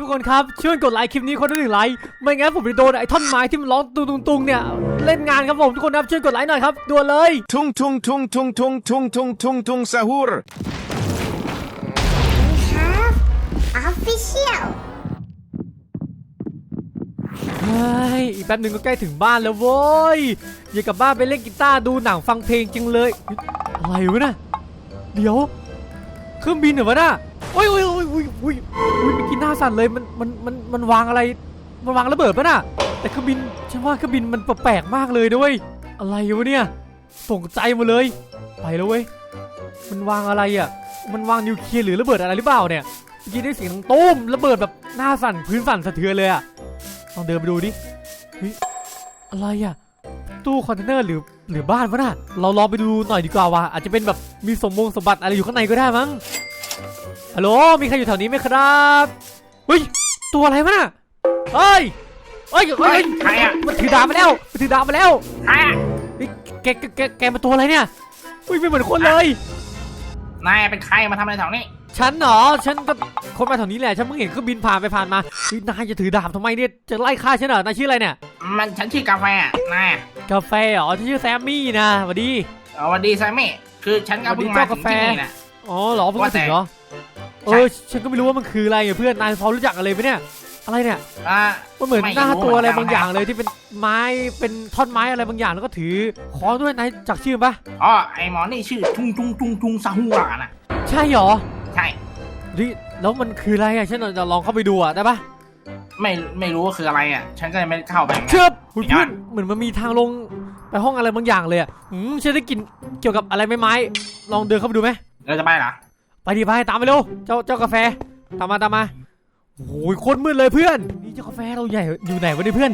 ทุกคนครับช่วยกดไลค์คลิปนี้คนละหนึ่งไลค์ไม่งั้นผมจะโดนไอ้ท่อนไม้ที่มันร้องตุงตุงตุงเนี่ยเล่นงานครับผมทุกคนครับช่วยกดไลค์หน่อยครับด่วนเลย Tung tung tung tung tung tung tung tung tung sahur. have official เฮ้ยอีกแป๊บหนึ่งก็ใกล้ถึงบ้านแล้วโว้ยอยากกลับบ้านไปเล่นกีตาร์ดูหนังฟังเพลงจริงเลยอะไรวะน่ะเดี๋ยวเครื่องบินเหรอวะน่ะ โอ้ยโอ้ยโอ้ยโอ้ยโอ้ยโอ้ยเมื่อกี้หน้าสั่นเลยมันมันมันมันวางอะไรมันวางระเบิดปะน่ะ แต่เครื่องบินฉันว่าเครื่องบินมันแปลกมากเลยด้วยอะไรวะเนี่ยตกใจหมดเลย ไปแล้วเว้ยมันวางอะไรอะ มันวางนิวเคลียร์หรือระเบิดอะไรหรือเปล่าเนี่ยเมื่อกี้ได้เสียงตุ้มระเบิดแบบหน้าสั่นพื้นสั่นสะเทือนเลยอะลองเดินไปดูดิเฮ้ยอะไรอะตู้คอนเทนเนอร์หรือหรือบ้านวะน่ะเราลองไปดูหน่อยดีกว่าว่ะอาจจะเป็นแบบมีสมบงสมบัติอะไรอยู่ข้างในก็ได้มั้ง ฮัลโหล มีใครอยู่แถวนี้ไหมครับเฮ้ย ตัวอะไรวะน่ะเฮ้ยเฮ้ยเฮ้ยใครอะมันถือดาบมาแล้ว มันถือดาบมาแล้วใครอะเฮ้ยแกแกแกแกมาตัวอะไรเนี่ยอุ้ยไม่เหมือนคนเลย นายเป็นใครมาทำอะไรแถวนี้ ฉันเหรอ ฉันก็คนมาแถวนี้แหละ ฉันเพิ่งเห็นเครื่องบินผ่านไปผ่านมาเฮ้ยนายจะถือดาบทำไมเนี่ย จะไล่ฆ่าฉันเหรอ นายชื่ออะไรเนี่ย มันฉันชื่อกาแฟอะนายอะกาแฟเหรอที่ชื่อแซมมี่นะสวัสดีเออวันดีไซมี่ คือฉันก็เพิ่งมาถึงที่นี่แหละ อ๋อเหรอเพิ่งมาว่าแต่ถึงเหรอเออฉันก็ไม่รู้ว่ามันคืออะไรอะเพื่อนนายพอรู้จักอะไรไหมเนี่ยอะไรเนี่ยอ่า มันเหมือนไม่หน้ารู้ตัวอะไรเหมืบาองนกัน อย่างเลยที่เป็นไม้เป็นท่อนไม้อะไรบางอย่างแล้วก็ถือค้อนด้วยนายจักชื่อปะอ๋อไอหมอนี่ชื่อทุงทุงทุงทุงซาฮัวน่ะ ใช่เหรอใช่นี่แล้วมันคืออะไรอะฉันจะลองเข้าไปดูอะได้ปะไม่ไม่รู้ว่าคืออะไรอะ ฉันก็ยังไม่ได้เข้าไปเหมือนกันเชื่อคุณไม่ได้เพื่อนเหมือนมันมีทางลงไปห้องอะไรบางอย่างเลยอะอืมฉันได้กลินเกี่ยวกับอะไรไม้ไม้ลองเดินเข้าไปดูไหม เราจะไปเหรอไปดิไปตามไปเร็วเจ้าเจ้ากาแฟตามมาตามมาโอ้ยโคตรมืดเลยเพื่อน นี่เจ้ากาแฟเราใหญ่อยู่ไหนวะเนี่ยเพื่อน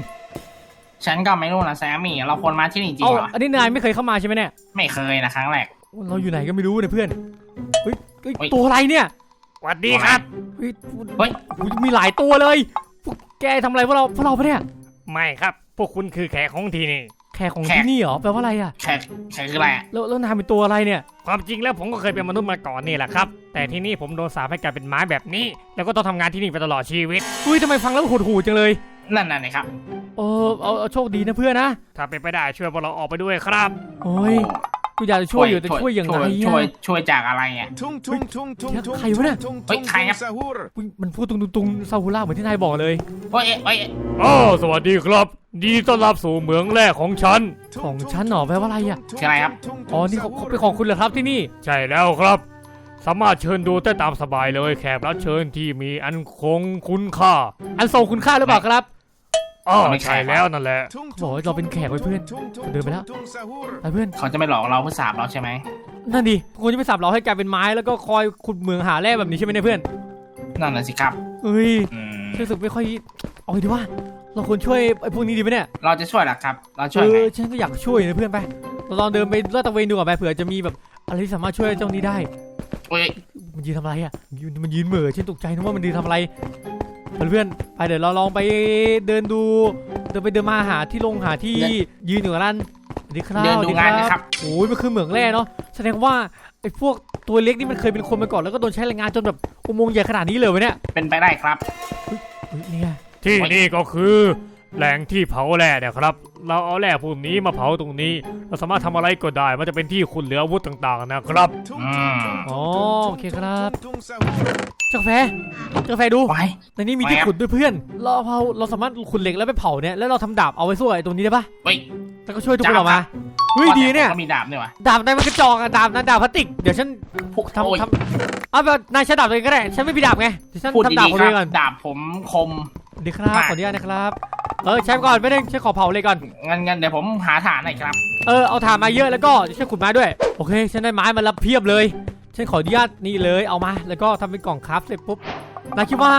ฉันก็ไม่รู้นะแซมมี่เราควรมาที่นี่จริงเอาเหรออันนี้นายไม่เคยเข้ามาใช่ไหมเนี่ยไม่เคยนะครั้งแรก เราอยู่ไหนก็ไม่รู้เนี่ยเพื่อนเฮ้ยเฮ้ยเฮ้ย ตัวอะไรเนี่ยสวัสดีครับ เฮ้ยเฮ้ยโอ้ยมีหลายตัวเลยพวกแกทำอะไรพวกเราพวกเราปะเนี่ยไม่ครับ พวกคุณคือแขกของที่นี่ แขกของแขก ที่นี่เหรอแปลว่าอะไรอะแขกแขกคืออะไรอะแล้วแล้วนายเป็นตัวอะไรเนี่ย ความจริงแล้วผมก็เคยเป็นมนุษย์มาก่อนนี่แหละครับ แต่ที่นี่ผมโดนสาปให้กลายเป็นไม้แบบนี้ แล้วก็ต้องทำงานที่นี่ไปตลอดชีวิตเฮ้ยทำไมฟังแล้วหดหูจังเลยนั่นน่ะนะครับเออเอาเอาโชคดีนะเพื่อนนะถ้าเป็นไปได้ช่วยพวกเราออกไปด้วยครับ โอ้ยกูอยากจะช่วยอยู่แต่ช่วยอย่างไรช่วยอะ ช่วยจากอะไรอะ Tung tung tung tung Ui, tung hay quá nè. tung tung Ui, tung hay tung á. sahur. อุ๊ยมันพูดตรงๆตรงๆซาฮูล่าเหมือนที่นายบอกเลย โอ้ยโอ้ย โอ้สวัสดีครับ ดีต้อนรับสู่เหมืองแรกของฉัน ของฉันเหรอแปลว่าอะไรอะคืออะไรครับ อ๋อ นี่เขาเขาเป็นของคุณเหรอครับที่นี่ ใช่แล้วครับ สามารถเชิญดูได้ตามสบายเลยแขกรับเชิญที่มีอันคงคุณค่าอันทรงคุณค่าหรือเปล่าครับอ๋อไม่ใช่ ใช่แล้วนั่นแหละ Tung บอกว่าเราเป็นแขกไว้เพื่อน tung tung เดินไปแล้ว tung sahur. ไปเพื่อน เขาจะไม่หลอกเราเพื่อสาบเราใช่ไหมนั่นดิคุณจะไปสับเราให้กลายเป็นไม้แล้วก็คอยขุดเหมืองหาแร่แบบนี้ใช่ไหมเนี่ยเพื่อน นั่นน่ะสิครับ เฮ้ยอืมรู้สึกไม่ค่อยเอาดีว่า เราควรช่วยไอ้พวกนี้ดีไหมเนี่ยเราจะช่วยหรอครับ เราช่เอวยไงอฉันก็อยากช่วยนะเพื่อนไปเราลองเดินไปลาดตระเวนดูก่อนไปเผื่อจะมีแบบอะไรที่สามารถช่วยเจ้านี้ได้โอ้ยมันยืนทำอะไรอะยืนมันยืนเหม่อฉันตกใจนึกว่ามันยืนทำอะไรเพื่อนๆไปเดี๋ยวเราลองไปเดินดู เดินไปเดินมาหาที่ลงหาที่ยืนอยู่กับนั่นสวัสดีครับเดินดูงานนะครับ โอ้ยมันคือเหมืองแร่เนาะแสดงว่า ไอ้พวกตัวเล็กนี่มันเคยเป็นคนมาก่อนแล้วก็โดนใช้แรงงานจนแบบอุโมงค์ใหญ่ขนาดนี้เลยวะเนี่ยเป็นไปได้ครับ เฮ้ยนี่ไงที่นี่ก็คือแหล่งที่เผาแร่เนี่ยครับ เราเอาแร่พวกนี้มาเผาตรงนี้ เราสามารถทำอะไรก็ได้ มันจะเป็นที่คุณเหลืออาวุธต่างๆนะครับ Tung Mm. tung tung อ๋อ tung โอเคครับ tung tung sahur. เจ้ากาแฟเจ้ากาแฟดูไว้ในนี้มีที่แหวะขุดด้วยเพื่อน เราเผาเราสามารถขุดเหล็กแล้วไปเผาเนี่ย แล้วเราทำดาบเอาไว้สู้ไอ้ตัวนี้ได้ปะเฮ้ย แล้วก็ช่วยทุกคนดาบออกมา เฮ้ยดีเนี่ย ก็มีดาบนี่วะดาบนายมันกระจอกอะดาบนะดาบพลาสติก เดี๋ยวฉันพูดทำโอ้ยทำเอาแบบนายใช้ดาบตัวเองก็ได้ ฉันไม่มีดาบไงเดี๋ยวฉันพูดทำดาบดีของๆคตัวรัเองก่อนบดาบผมคม เดี๋ยวครับมากขออนุญาตนะครับ เออใช้ก่อนไม่ได้ฉันขอเผาเลยก่อน งั้นงั้นเดี๋ยวผมหาฐานหน่อยครับ เออเอาถ่านมาเยอะแล้วก็เดี๋ยวฉันขุดไม้ด้วย โอเค ฉันได้ไม้มาแล้วเพียบเลย ฉันขออนุญาตนี่เลยเอามา แล้วก็ทำเป็นกล่องคราฟเสร็จปุ๊บนายคิดว่า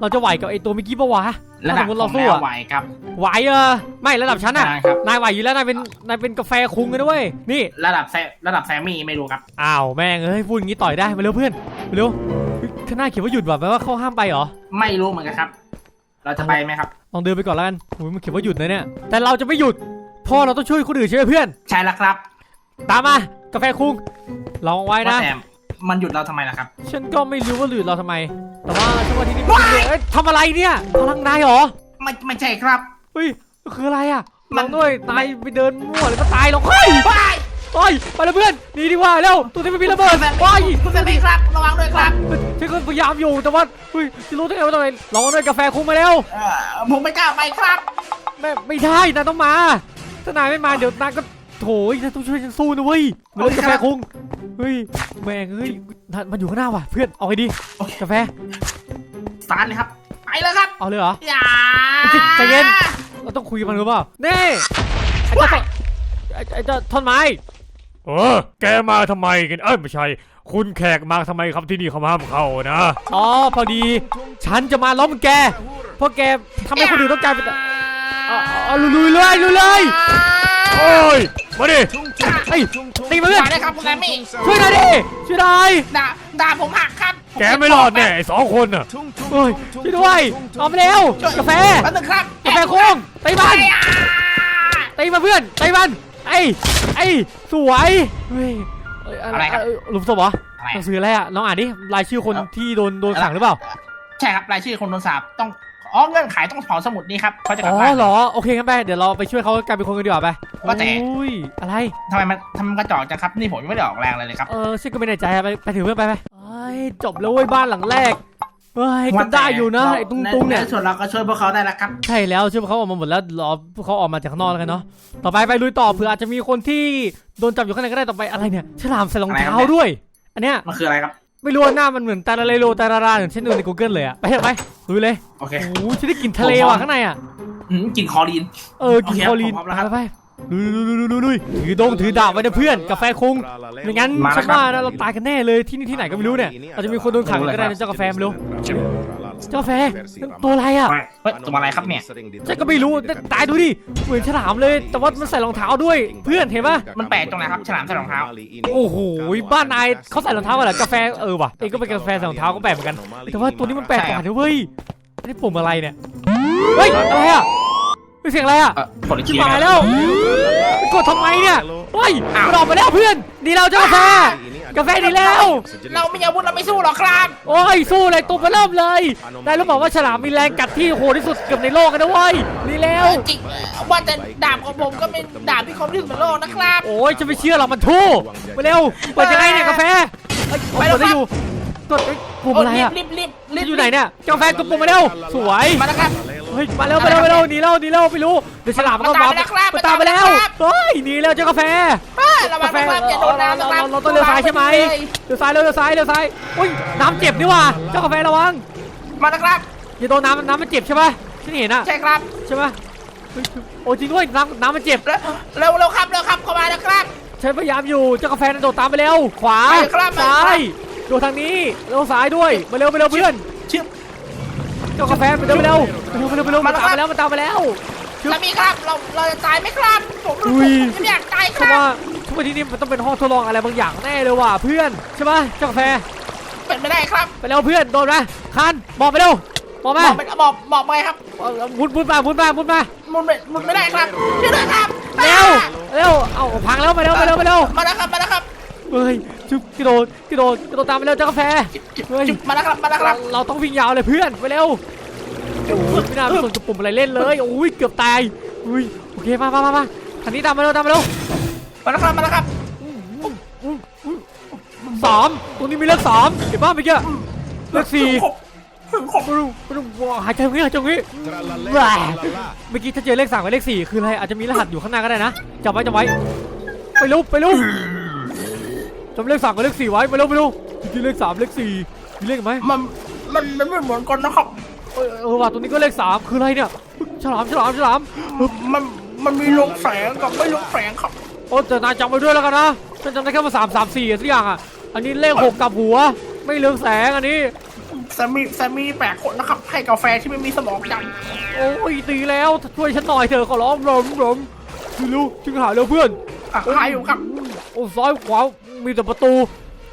เราจะไหวกับไอ้ตัวเมื่อกี้ปะวะ ระถ้าดัสบมมติผเรามสู้แล้วอะไหวครับ ไหวเออไม่ระดับฉันอะได้ครับ นายไหวอยู่แล้วนายเป็นนายเป็นกาแฟคุงกันด้วยนี่ระดับแซระดับแซมมี่ไม่รู้ครับ อ้าวแม่งเอ้ยพูดอย่างนี้ต่อยได้มาเร็วเพื่อนมาเร็วเฮ้ยข้างหน้าเขียนว่าหยุดแบบแปลว่าเขาห้ามไปเหรอไม่รู้เหมือนกันครับ เราจะไปไหมครับ ลองเดินไปก่อนแล้วกันโอ้ยมันเขียนว่าหยุดนะเนี่ยแต่เราจะไม่หยุดเพราะเราต้องช่วยคนอื่นใช่ไหมเพื่อน ใช่แล้วครับตามมากาแฟคุงลองไว้ว่านะแต่มั นหยุดเราทำไมล่ะครับ ฉันก็ไม่รู้ว่าหลุดเราทำไม แต่ว่าฉันว่าที่นี่ไม่ดีเลยเอ้ยทำอะไรเนี่ยพลังนายเหรอไม่ไม่ใช่ครับ เฮ้ยคืออะไรอะมัลอนงด้วยนายไปเดินมั่วเลยก็ตายหรอกเฮ้ยว้ายเฮ้ยไปแล้วเพื่อนหนีดีกว่าเร็วตัวนี้ไม่มีระเบิดแฟนว้ายคุณแฟนพี่ครับระวังด้วยครับฉันก็พยายามอยู่แต่ว่าเฮ้ยจะรู้ได้ไงว่าทำไมลองด้วยกาแฟคุ้มมาแล้วเอ่อผมไม่กล้าไปครับไม่ไม่ได้นายต้องมา ถ้านายไม่มาเดี๋ยวนายก็ โถยนายต้องช่วยฉันสู้นะเว้ยมาเล่นกาแฟคุ้งเฮ้ยแม่งเฮ้ยนั่นมันอยู่ข้างหน้าว่ะเพื่อนเอาไงดีกาแฟสตาร์ทเลยครับไปเลยครับเอาเลยเหรออย่าใจเย็นเราต้องคุยกับมันหรือเปล่าเน่ไอ้เจ้าต้นไอ้ไอ้เจ้าท่อนไม้เออแกมาทำไมกันเอ้ยไม่ใช่ คุณแขกมาทำไมครับที่นี่เขาห้ามเข้านะอ๋อพอดี ฉันจะมาล้อมแกเพราะแกทำให้คนอื่นต้องกลายเป็นเอาเอาลุยๆเลยลุยเลย โอ้ยมาดิไอ้ยตีมาเพื่อนมาเลยครับคุณแอมมี่ช่วยหน่อยดิช่วยหน่อยด่าด่าผมหักครับแกไม่รอดแน่ไอ้สองคนน่ะเฮ้ยช่วยด้วยเอาไปเร็วกาแฟแป๊บนึงครับกาแฟโค้งตีมันอ่าตีมาเพื่อนตีมันไอ้ไอ้สวยเฮ้ยเอ้ยอะไรเอ้ยหลุมศพเหรออะไรหนังสืออะไรอะน้องอ่านดิรายชื่อคนที่โดนโดนขังหรือเปล่าใช่ครับรายชื่อคนโดนสาบต้อง อ๋อเงื่อนไขต้องเผาสมุดนี้ครับเขาจะกลัอ๋บอบ้านเหรอโอเคงั้นไปเดี๋ยวเราไปช่วยเขากลายเป็นคนกันดีกว่าไปว่าแต่โอ้ยอะไร ทำไมมันทำไมมันกระจอกจังครับ นี่ผมยังไม่ได้ออกแรงเลยเลยครับ เออฉันก็ไม่แน่ใจอะไปไปถือเพื่อนไปไปเอ้ยจบแล้วเว้ยบ้านหลังแรกเฮ้ยก็ได้อยู่นะไอ้ตุ้งตุ้งเนี่ยในส่วนเราก็ช่วยพวกเขาได้แล้วครับ ใช่แล้วช่วยพวกเขาออกมาหมดแล้วรอพวกเขาออกมาจากข้างนอกแล้วกันเนาะต่อไปไปลุยต่อเผื่ออาจจะมีคนที่โดนจับอยู่ข้างในก็ได้ต่อไปอะไรเนี่ยฉลามใส่รองเท้าด้วย อันเนี้ยมันคืออะไรครับ ไม่รู้ว่าหน้ามันเหมือนตาลาเลโลตาราราเหมือนเช่นดูใน Google เลยอะไปเถอะไปลุยเลยโอเคโอ้โหฉันได้กลิ่นทะเลว่ะข้างในอะอืมกลินคอรีน เออกินโอเคคอลีนผมพร้อมแล้วครับ ไปไปลุยลุยลุยลุยลุยถือดงถือดาบไว้นะเพื่อนกาแฟคงไม่งั้นมาแล้วฉันว่าครันะบเราตายกันแน่เลยที่นี่ที่ไหนก็ไม่รู้เนี่ยอาจจะมีคนโดนขังก็ได้นะเจ้ากาแฟไม่รู้ เจ้ากาแฟตัวอะไรอะเฮ้ยตัวอะไรครับเนี่ยฉันก็ไม่รู้แต่ตายดูดิเหมือนฉลามเลย แต่ว่ามันใส่รองเท้าด้วย เพื่อนเห็นปะมันแปลกตรงไหนครับฉลามใส่รองเท้าโอ้โหบ้านนายเขาใส่รองเท้ามาเหรอกาแฟเออว่ะเองก็เป็นกาแฟใส่รองเท้าก็แปลกเหมือนกัน แต่ว่าตัวนี้มันแปลกกว่านะเว้ยอันนี้ปุ่มอะไรเนี่ยเฮ้ยอะไรอะเฮ้ยเสียงอะไรอะเออกดอีกชิทีบหายนะแล้วกดทำไมเนี่ยเฮ้ยอ้าวมันออกไปแล้วเพื่อนดีแล้วเจ้ากาแฟ กาแฟดีแล้ว เราไม่อาวุธเราไม่สู้หรอกครับ โอ้ยสู้เลยตัวมาเริ่มเลยได้รู้เปล่าว่าฉลามมีแรงกัดที่โหดที่สุดเกือบในโลกกันนะเว้ยดีแล้ว จริงว่าแต่ดาบของผมก็เป็นดาบที่คมที่สุดในโลกนะครับโอ้ยจะไม่เชื่อหรอกมันทู่ไปเร็วเปิดยังไงเนี่ยกาแฟเอ้ยไปกแล้ดวได้ครับอยู่กดเอ้ยปุ่มอะไรอะรีบรีบรีรีบบอยู่ไหนเนี่ยกาแฟกดปุ่มมาเร็วสวยมาแล้วครับ เฮ้ยมาเร็วมาเร็วมาเร็วหนีเร็วหนีเร็วไม่รู้เดี๋ยวฉลามมันก็มันตามไปแล้วครับมันตามไปแล้วมันตามไปแล้วครับเฮ้ยหนีเร็วเจ้ากาแฟอ้าระวักางแฟนะครับอย่าโดนน้ำนะครับเราต้องเลี้ยวซ้ายใช่ไหมเลี้ยวซ้ายเลี้ยวซ้ายเลี้ยวซ้ายอุ้ยน้ำเจ็บนี่หว่าเจ้ากาแฟระวังมาแล้วครับอย่าโดนน้ำน้ำมันเจ็บใช่ปะฉันเห็นอะใช่ครับใช่ปะเฮ้ยโอ้จริงด้วยน้ำน้ำมันเจ็บเร็วเร็วเร็วครับเร็วครับเข้ามาแล้วครับฉันพยายามอยู่เจ้ากาแฟนั่นโดดตามไปเร็วขวาไปครับไปครับซ้ายโดดทางนี้เร็วซ้ายด้วยมาเร็วมาเร็วเพื่อนชื่อ เจ้ากาแฟไปเร็วไปเร็วไปเร็วไปเร็วไปเร็วมามันแล้วตามคไปรับแล้วมันตามไปแล้วสามีครับเราเราจะตายไหมครับผมอุ้ยผมไม่อยากตายคเพราะรับว่าทุกวันที่นี่มันต้องเป็นห้องทดลองอะไรบางอย่างแน่เลยว่ะเพื่อนใช่ปะเจ้ากาแฟเป็นไม่ได้ครับไปเร็วเพื่อนโดนไหมคันบอกไปเร็วบอกบมาอกไม่บอกบอกไปครับเอาเอามุดมุดมามุดมามุดมามุนไม่มุนไม่ได้ครับช่วยด้วยครับเร็วเร็วเอาพังแล้วไปเร็วไปเร็วไปเร็วมาแล้วครับมาแล้วครับ เฮ้ยจุ๊บกระโดดกระโดดกระโดดตามไปเร็วเจ้ากาแฟเฮ้ยมาแล้วครับมาแล้วคเรารับเราต้องวิ่งยาวเลยเพื่อนไปเร็วโอ้ยไม่น่าไปสนกับปุ่มอะไรเล่นเลยโอ้ยเกือบตายอุ้ยโอเคมามามามาทางนี้ตามมาเร็วตามมาเร็วมาแล้วครับมาแล้วครับสามตรงนี้มีเลขสามเห็นป่ะเมื่อกี้เลขสี่ผมไม่รู้ไม่รู้ว้าวหายใจตรงนี้หายใจตรงนี้แหว่เมื่อกี้ถ้าเจอเลขสามกับเลขสี่คืออะไรอาจจะมีรหัสอยู่ข้างหน้าก็ได้นะจำไว้จำไว้ไปเร็วไปเร็ว จำเลขสามกับเลขสี่ไว้ไปเร็วไปเร็วเมื่อกี้เลขสามเลขสี่มีเลขไหมมันมันมันไม่เหมือนกันนะครับเออเออว่ะตรงนี้ก็เลขสามคืออะไรเนี่ยฉลามฉลามฉลามมันมันมีลงแสงกับไม่ลงแสงครับโอ้แต่นายจำไว้ด้วยแล้วกันนะฉันจำได้แค่มาสามสามสี่สักอย่างอะอันนี้เลขหกกับหัว ไม่เรืองแสงอันนี้แซมมี่แซมมี่แปลกคนนะครับให้กาแฟที่ไม่มีสมองจังโอ้ยตีแล้วช่วยฉันหน่อยเถอะขอร้องรมรมเร็วจึงหาเร็วเพื่อนอะหายอยู่ครับโอ้ซ้ายขวา มีแต่ประตู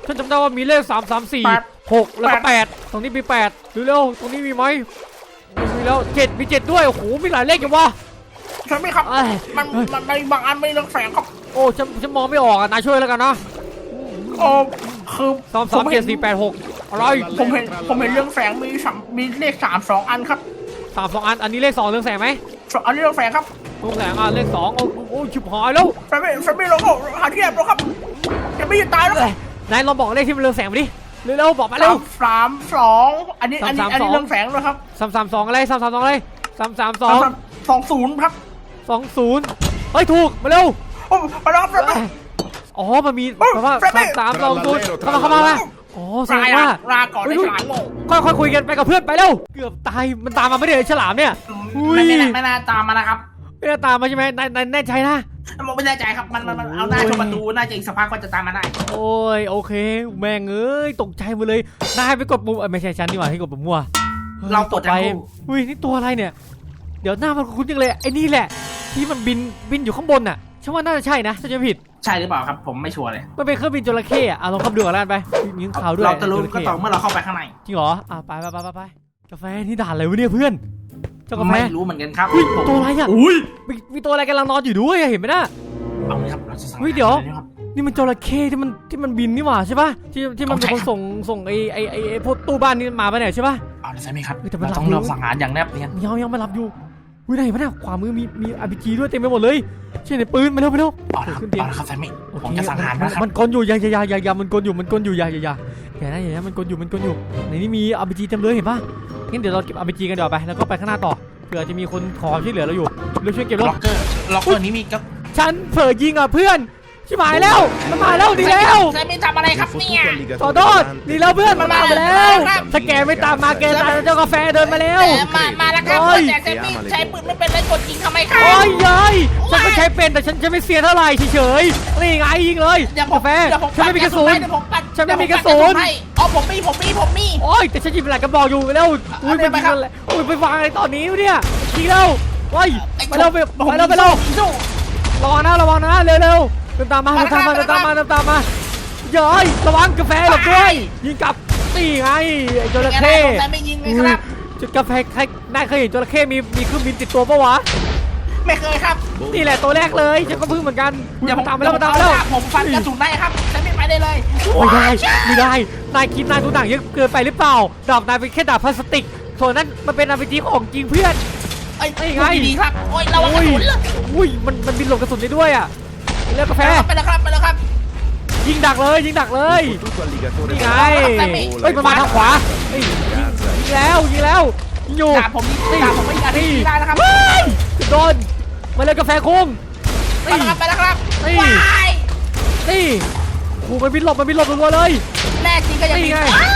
ฉันจำได้ว่ามีเลขสามสามสี่แปดหกแล้วก็แปดตรงนี้มีแปดเร็วๆตรงนี้มีไหมไม่มีแล้วเจ็ดมีเจ็ดด้วยโอ้โหมีหลายเลขจังวะใช่ไหมครับเอ้ยมันมันในบางอันไม่ลงแสงครับ โอ้ฉันฉันมองไม่ออกอะนายช่วยแล้วกันนะโอ้คือสามสามเจ็ดสี่แปดหกอะไรผมเห็นผมเห็นเรื่องแสงมีสามมีเลขสามสองอันครับสามสองอันอันนี้เลขสองเรืองแสงไหมสองอันนี้เรื่องแสงครับเรืองแสงอะเลขสองโอ้โอ้ชิบหายแล้วแฟมิแฟมิเราก็หาที่แอบแล้วครับ จะไม่ตายแล้วนายลองบอกเลขที่มันเรืองแสงมาดิเร็วๆบอกมาเร็สาว มสามสองอันนี้อันนี้สามสามอันนี้สอง เรื่องแสงด้วยครับสามสามสองอะไรสามสามสองอะไรสามสามสอสางมสามสองศูนย์ครับสองศูนย์เฮ้ยถูกมาเร็วโอ้ไปแล้วครับแฟมิอ๋อมันมีเอ้ยแปลว่าแฟรสามมี่สามสองศูนย์เข้ามาเข้ามามาอ๋อแสดลางว่า ลาก่อนเฮ้ในยฉลามโง่ค่อยๆคุยกันไปกับเพื่อนไปเร็วเกือบตายมันตามมาไม่ได้เลยฉลามเนี่ย อุ้ยไม่ไม่น่าไม่น่าตามมานะครับ ไม่ได้ตามมาใช่ไหมนายนายแน่ใจนะ ผมไม่แน่ใจครับมันมันมันเอาหน้าชนประตูน่าจะอีกสักพักก็จะตามมาได้ โอ้ยโอเค แม่งเอ้ยตกใจหมดเลยนายไปกดปุ่มเอ้ยไม่ใช่ฉันนี่หว่าที่กดปุ่มมั่วฮ้ยเรากดไปทั้งคู่อุ้ยนี่ตัวอะไรเนี่ย เดี๋ยวหน้ามันคุ้นจังเลยไอ้นี่แหละ ที่มันบินบินอยู่ข้างบนน่ะฉันว่าน่าจะใช่นะถ้าจะไม่ผิดใช่หรือเปล่าครับผมไม่ชัวร์เลยมันเป็นเครื่องบินจระเข้อะอะลองเข้าไปดูกันแล้วกันไปมีข้างข่าวด้วยเราจะรู้จก็เข้ต่อเมื่อเราเข้าไปข้างในจริงเหรออะไปไปไปไปไปกาแฟนี่ด่านอะไรวะเนี่ยเพื่อน เจ้ากาแฟไม่รู้เหมือนกันครับอุ้ยตัวอะไรอะอุ้ยมีมีตัวอะไรกำลังนอนอยู่ด้วยอะเห็นไหมน่ะ เอาเลยครับเราจะสั่งเฮ้ยเดี๋ยว อาหารลครับ นี่มันจระเข้ที่มันที่มันบินนี่หว่าใช่ปะที่ที่มันเป็นคนใช่ครับส่งส่งไอ้ไอ้ไอ้ไอ้พวกตู้บ้านนี่มาปะเนี่ยใช่ปะ เอาเลยใช่ไหมครับเฮ้ยแต่มันเราต้องหลับอยู่ เราสั่งอาหารอย่างแนบเนียนยังยังไม่รับอยู่อุ้ยไหนวะเนี่ยขวามือมีมีอาร์พีจีด้วยเต็มไปหมดเลยใช่ในปืนมาเร็วมาเร็ว เอาละครับขึ้นเตียง เอาละครับใช่ไหมโอผมเคจะสั่งอาหารมันนะครับมันกลนอยู่อย่าอย่าอย่าอย่าอย่ามันกลนอยู่มันกลนอยู่อย่าอย่าอย่าอย่านะอย่านะมันกลนอยู่มันกลนอยู่ในนี้มีอาร์พีจีเต็มเลยเห็นปะ งั้นเดี๋ยวเราเก็บอาร์พีจีกันเดี๋ยวาไป แล้วก็ไปข้างหน้าต่อ เผื่อจะมีคนขอความช่วยเหลือเราอยู่เราช่วยเก็บแล้วล็อกเกอร์ล็อกเกอร์นี้มีก็ฉันเผลอยิงอะเพื่อน ชิบหายแล้วมันมาแล้วดีแล้วใช่ไม่ทำอะไรครับเนี่ย ขอโทษดีแล้วเพื่อนมันมาแล้วครับถ้าแกไม่ตามมาแกตายแล้วเจ้ากาแฟเดินมาแล้วแต่มามาแล้วครับโอ้ย แต่แซมมี่ใช้ปืนไม่เป็นไรกดยิงทำไมครับ โอ้ยเย้ยฉันก็ใช้เป็นแต่ฉันจะไม่เสียเท่าไหร่เฉยๆนี่ไงยิงเลยเดี๋ยวผมกาแฟเดี๋ยวผมฉันไม่มีกระสุนเดี๋ยวผมปัดฉันไม่มีเดี๋ยวผกระสุนปัดให้อ๋อผมมีผมมีผมมีโอ้ยแต่ฉันหยิบหลายกระบอกอยู่แล้วอุ้ยเอาไปเดี๋ยวไปครับยิงอะไรอุ้ยไปวางอะไรตอนนี้วะเนี่ยยิงแล้วโอ้ยไอ้ไปเร็วไปผมไปเร็วไปเร็วสู้ระวังนะระวังนะเร็วเร็ว เดินตามมาเดินตามมาเดินตามมาเดินตามมาเย้ยระวังกาแฟหลบด้วย ยิงกลับนี่ไงไอ้จระเข้แกไม่ยิงเลยครับจุดกาแฟใครนายเคยเห็นจระเข้มีมีเครื่องบินติดตัวปะวะไม่เคยครับ นี่แหละตัวแรกเลยฉันก็เพิ่งเหมือนกันอุ๊ยเดี๋ยวผมตามไปแล้วมาตามไปเดี๋แล้ยววผมฟันกระสุนได้ครับฉันไม่ไปได้เลยไม่ได้ไม่ได้นายคิดนายดูหนังเยอะเกินไปหรือเปล่าดอกนายเป็นแค่ดาบพลาสติกส่วนนั้นมันเป็นอาร์พีจีของจริงเพื่อนไอ้ไอ้ยไงดีครับโอ้ยระวังกระสุนเลยอุ้ยมันมันบินหลบกระสุนได้ด้วยอะ เลือกกาแฟไปแล้วครับไปแล้วครับยิงดักเลยยิงดักเลย Tutto alligatore นี่ไง Oh, เฮ้ยมันมาทางขวาเฮ้ยยิงแล้วยิงแล้วยิงอยู่ดาบผมนี่ดาบผมไม่อาจจะยิงได้นะครับเฮ้ยโดนมาเลยกาแฟคุ้งไปแล้วครับไปแล้วครับนี่ว้ายนี่โอ้โหมันบินหลบมันบินหลบรัวๆเลยแน่จริงก็ยังนี่มีไงอ้า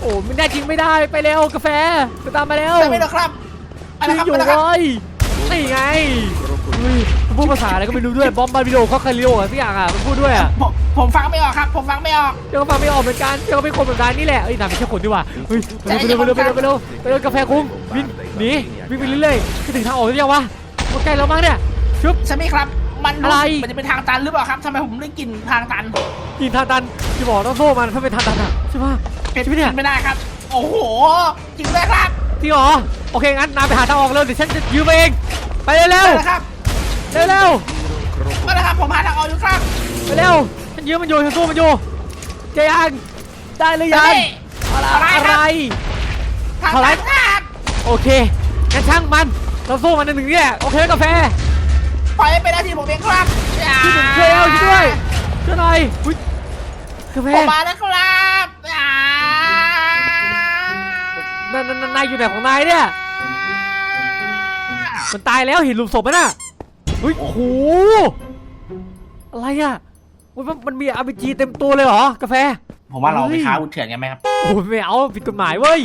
โอ้ไม่แน่จริงไม่ได้ไปเร็วกาแฟไปตามมาแล้วไปไม่ได้ครับไปแล้วยิคงรับอยู่ไปแล้วครับเลยนี่ไงเฮ้ยมัน พูดภาษาอะไรก็ไม่รู้ด้วยบอมบาร์บิโดเขาคาริโออะไรสักอย่างอะมันพูดด้วยอะผมผมฟังไม่ออกครับ ผมฟังไม่ออก เดี๋ยวก็ฟังไม่ออกเหมือนกันเดี๋ยวก็เป็นคนแบบนั้นนี่แหละเอ้ยนายไม่ใช่คนดีกว่าเฮ้ยไปเร็วไปเร็วไปเร็วไปเร็วไปเร็วไปเร็วกาแฟคุ้งวิ่งหนีวิ่งไปเรื่อยๆจะถึงทางออกหรือยังวะมันใกล้แล้วมั้งเนี่ยชุบ ใช่ไหมครับ มันอะไร มันจะเป็นทางตันหรือเปล่าครับทำไมผมได้กลิ่นทางตันยิงทางตันจะบอกต้องโซ่มันถ้าเป็นทางตันอะใช่ปะเป็นใช่ไหมเนี่ยไม่ได้ครับ โอ้โหจริงเลยครับจริงเหรอโอเคงั้นนายไปหาทางออกเร็วเดี๋ยวฉันจะยืมเองไปเร็วไปเร็วแล้วครับ เร็วเร็วไปแล้วครับผมหาทางออกอยู่ครับไปเร็วฉันยืมมันอยู่ฉันสู้มันอยู่เจยังได้หรือยังอะไร อะไร ทางอะไรตันครับโอเคงั้นช่างมันเราสู้มันในหนึ่งเนี่ยโอเคกาแฟปล่อยให้เป็นหน้าที่ผมเองครับอย่าช่วยผมช่วยเอาช่วยด้วยช่วยหน่อยอุ๊ยกาแฟผมมาแล้วครับอย่านายนายนายอยู่ไหนของนายเนี่ยมันตายแล้วเห็นหลุมศพไหมน่ะ เฮ้ยโอ้โหอะไรอะอุ๊ยมันมันมีอาร์พีจีเต็มตัวเลยเหรอกาแฟ ผมว่าเราเฮ้ไปยค้าวุธเถื่อนกันไหมครับ โอ้ยไม่เอาผิดกฎหมายเว้ย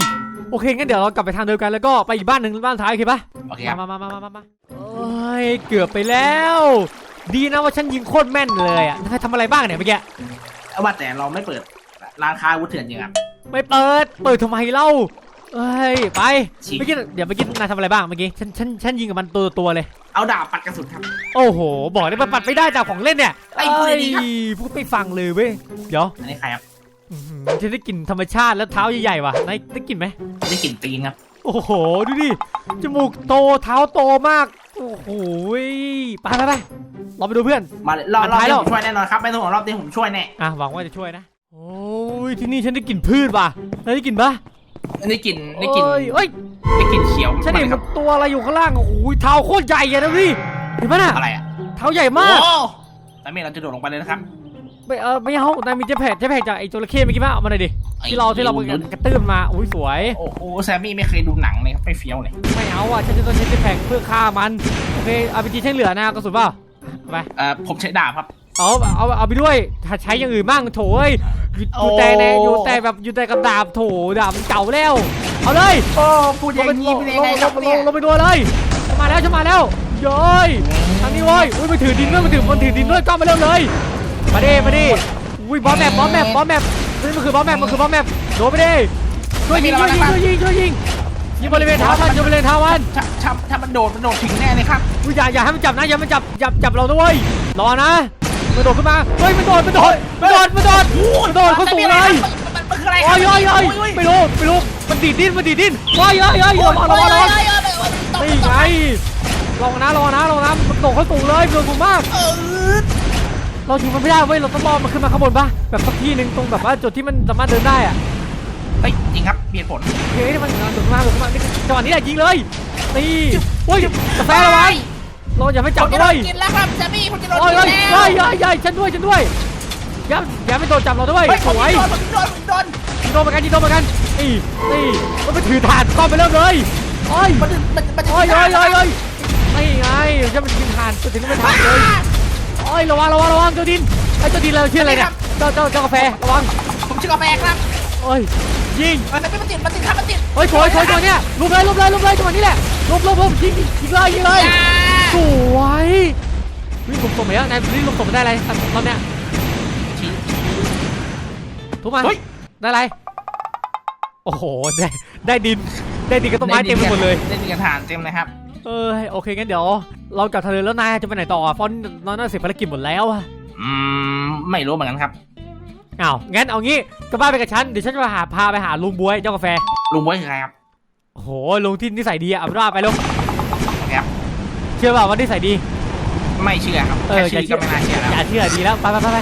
โอเคงั้นเดี๋ยวเรากลับไปทางเดียวกันแล้วก็ไปอีกบ้านหนึ่งบ้านท้ายโอเคปะโอเคครับ มามามามามามาเอ้ยเกือบไปแล้ว ดีนะว่าฉันยิงโคตรแม่นเลยอะนายทำอะไรบ้างเนี่ยเมื่อกี้ว่าแต่เราไม่เปิดร้านค้าอาวุธเถื่อนจริงครับ ไม่เปิดเปิดทำไมเล่าเอ้ยไปชิงเมื่อกี้เดี๋ยวเมื่อกี้นายทำอะไรบ้างเมื่อกี้ฉันฉันฉันยิงกับมันตัวตัวๆเลย เอาดาบปัดกระสุนครับ โอ้โห บอกได้มันปัดไม่ได้จากของเล่นเนี่ยไอ้พูดดีๆครับพูดไม่ฟังเลยเว้ย เดี๋ยวอันนี้ใครครับอื้อหือฉันได้กลิ่นธรรมชาติแล้วเท้าใหญ่ๆว่ะนายได้กลิ่นไหม ได้กลิ่นตีนครับ โอ้โห ดูดิ จมูกโตเท้าโตมาก โอ้โหยไปไปไปเราไปดูเพื่อน มาเลยรอบอันรอบท้ายนี้แล้วผมช่วยแน่นอนครับไม่ต้องห่วงรอบนี้ผมช่วยแน่อะ หวังว่าจะช่วยนะ โอ้ย ที่นี่ฉันได้กลิ่นพืชว่ะนายได้กลิ่นปะได้กลิ่นได้กลิ่นเอ้ยเอ้ย ได้กลิ่นเขียวฉันเห็นมามันตัวอะไรอยู่ข้างล่างโอ้โหเท้าโคตรใหญ่อะนะพี่เห็นปะน่ะอะไรอะเท้าใหญ่มากโอ้แต่เมย์เราจะโดดลงไปเลยนะครับไม่เออไม่เอานายมีเจ๊แผลเจ๊แผลจากไอ้จระเข้เมื่อกี้ป่ะเอามาหน่อยดิไอ้ที่เราที่เราไอ้กระตื้นมาอุ้ยสวยโอ้โหแซมมี่ไม่เคยดูหนังเลยครับไม่เฟี้ยวเลยไม่เอาอะฉันจะต้องใช้เจ๊แผลเพื่อฆ่ามันโอเคเอาไปจีใช้เหลือนะกระสุนเปล่าเอาไปเอ่อผมใช้ดาบครับ เอาเอาเอาไปด้วยถ้าใช้อย่างอื่นบ้างโถเอ้ยอยู่อโอ้ยู่แต่ในอยู่แต่แบบอยู่แต่กับดาบโถดาบมันเก่าแล้ว เอาเลยโอ้พูดอลย่างงไปนี้ลงเป็นลยังไงงครับลเนี่ยงลงไปดูเลยฉันมาแล้วฉันมาแล้วเย้ยทางนี้เว้ยอุ้ยมันถือดินด้วยมันถือมันถือดินด้วยก็มาเริ่มเลยมาดิมาดิอุ้ยบอสแมปบอสแมปบอสแมปนี่มันคือบอสแมปมันคือบอสแมปโดนไปดิช่วยยิงช่วยยิงช่วยยิงช่วยยิงยิงบริเวณเท้ามันยิงบริเวณเท้ามัน ถ้าถ้าถ้ามันโดดมันโดดถึงแน่เลยครับ อุ้ยอย่าอย่าให้มันจับนะอย่าให้มันจับจับจับเราด้วยรอนะ มันโดดขึ้นมา เฮ้ยมันโดดมันโดดมันโดดมันโดดมันโดดเขาสูงเลยมันมันคืออะไรโอ้ยโอ้ยโอ้ยไม่รู้ไม่รู้มันดีดดิ้นมันดีดดิ้นโอ้ยโอ้ยโอ้ยระวังระวังระวังนี่ไงระวังนะระวังนะระวังนะมันโดดเขาสูงเลยมันโดดสูงมากเราถึงมันไม่ได้เว้ยเราต้องรอมันขึ้นมาข้างบนปะแบบสักที่หนึ่งตรงแบบว่าจุดที่มันสามารถเดินได้อะเฮ้ยจริงครับเปลี่ยนผลเฮ้ยมันโดดมาโดดมาจังหวะนี้แหละยิงเลยนี่โอ้ยกาแฟระวัง เราอย่าไม่จับผมจะด้โดวยนกินแล้วครับแซมมี่ผมจะโดนโอ้ยกินโอ้ยแล้วโอ้ยโอ้ยโอ้ยฉันด้วยฉันด้วยอย่าอย่าไม่โดนจับเราด้วยเฮ้ยสผมวยโดนผมโดนผมโดนยิงโดนเหมือนกันยิงโดนเหมือนกันนี่นี่มันไปถือถาดก้อนไปเริ่มเลยโอ้ยมันมันมันจะโอ้ยโอ้ยโอ้ยโอ้ยไม่ไงจะมันกินทานจะถึงไม่ทานเลย โอ้ยระวังระวังระวังเจ้าดินไอ้เจ้าดินเราชื่ออะไรเนี่ยเจ้าเจ้าเจ้ากาแฟระวังผมชื่อกาแฟครับโอ้ยยิงมันไม่มันติดมันติดครับมันติดโอ้ยถอยถอยตัวเนี้ยลุมเลยลุมเลยลุมเลยจังหวะนี้แหละลุมลุมลุมยิงยิงเลยยิงเลย สวยวิ่งลุมตบไปแล้วนายวิ่งลุมตบไปได้อะไรตอนเนี้ยทุกมันเฮ้ยได้อะไร โอ้โห ได้ได้ดิน ได้ดินกับต้นไม้เต็มไปหมดเลย ได้ดินกระถานเต็มเลยครับ เออโอเคงั้นเดี๋ยว เรากลับทะเลแล้วนายจะไปไหนต่ออะฟอนนอนน่าเสร็จภารกิจหมดแล้วอะอืมไม่รู้เหมือนกันครับอ้าวงั้นเอางี้กลับบ้านไปกับฉันเดี๋ยวฉันจะพาพาไปหาลุงบวยเจ้ากาแฟ ลุงบวยคือใครครับโอ้โหลุงที่นิสัยดีอะเอาเป็นว่าไปลุงครับ เชื่อเปล่าว่านิสัยดี ไม่เชื่อครับเออแค่อย่าชื่อเชื่อก็ไม่น่าเชื่อแล้ว อย่าเชื่อดีแล้ว ไปไปไปไป